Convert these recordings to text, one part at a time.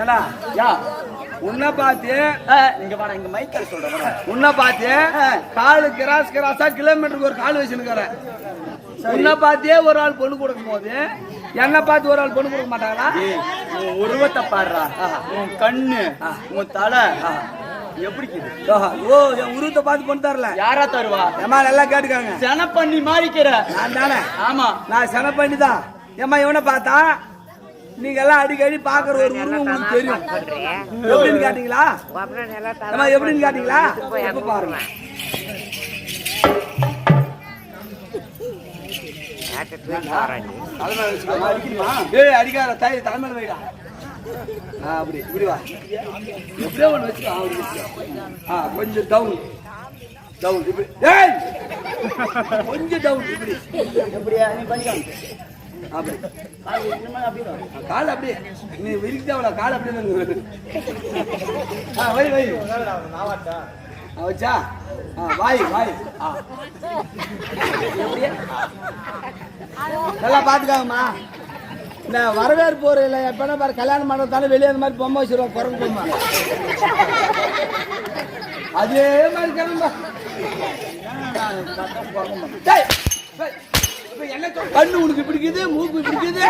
ஏடா யா. உன்னை பார்த்து இங்க வாடா இங்க மைக்கேல் சொல்றேன். உன்னை பார்த்து காலு கிராஸ் கிராஸா கிலோமீட்டருக்கு ஒரு கால் வச்சுருக்கிறேன் உன்னை பார்த்தே ஒரு ஆள் பொண்ணு கொடுக்கும் போது என்னை பார்த்து ஒரு ஆள் பொண்ணு கொடுக்க மாட்டாங்களா? உன் உருவத்தை பாடுறா. உன் கண்ணு உன் தலை. எப்படி ஓ என் உருவத்தை பார்த்து பொண்ணு தரல. யாரா தருவா? ஏமா நல்லா கேட்டுக்காங்க. சென பண்ணி மாறிக்கிற. நான் தானே? ஆமா. நான் சென பண்ணி தான் ஏமா இவனை பார்த்தா? நீங்க எல்லாம் அடிக்கடி பாக்குற ஒரு உருவம் உங்களுக்கு தெரியும் எப்படின்னு கேட்டீங்களா எப்படின்னு கேட்டீங்களா பாருங்க அடிக்காத, தாய், தலைமையில வைடா. ஆ, அப்படி, இப்படி வா. எப்படியோ ஒண்ணு வச்சுக்கோ, ஆ, அப்படி வச்சுக்கோ. ஆ, கொஞ்சம் down. Down, இப்படி. கொஞ்சம் down, இப்படி. எப்படியா நீ பண்ணிக்கலாம் அப்படி. கால் அப்படியே நீ விரிக்கிட்டாவல கால் அப்படியே ஆ, வை வை ஆ, வச்சா ஆ, வாய் வாய் ஆ. நல்லா பார்த்துக்காங்கம்மா இந்த வரவேற்பு ஒரு இல்லை எப்பனா பாரு கல்யாணம் பண்ணுறதால வெளியே அந்த மாதிரி பொம்மை வச்சுருவோம் குரங்கு பொம்மை அதே மாதிரி கிளம்பா கண்ணு உனக்கு பிடிக்குது மூக்கு பிடிக்குது.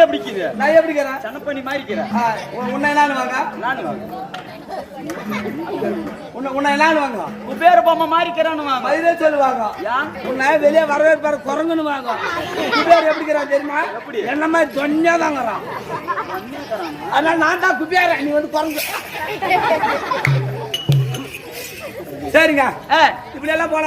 எப்படி இருக்குது நான் எப்படி இருக்கிறேன்? சென பண்ணி மாறிக்கிற. ஆ, உன்- உன்னை என்னன்னு வாங்க. உன்னை குபேர பொம்மை மாறிக்கிறான்னு வாங்க. மதுரை சொல்லுவாங்க ஏன் உன்னை வெளியே வரவேற்பாரு குரங்குன்னு வாங்க. குபேர் எப்படிங்கிறான் தெரியுமா? எப்படி? என்ன மாதிரி தொன்னியா தாங்கிறான். அதனால நான் தான் குபேர நீ வந்து குரங்கு. சரிங்க. இப்படி எல்லாம் போல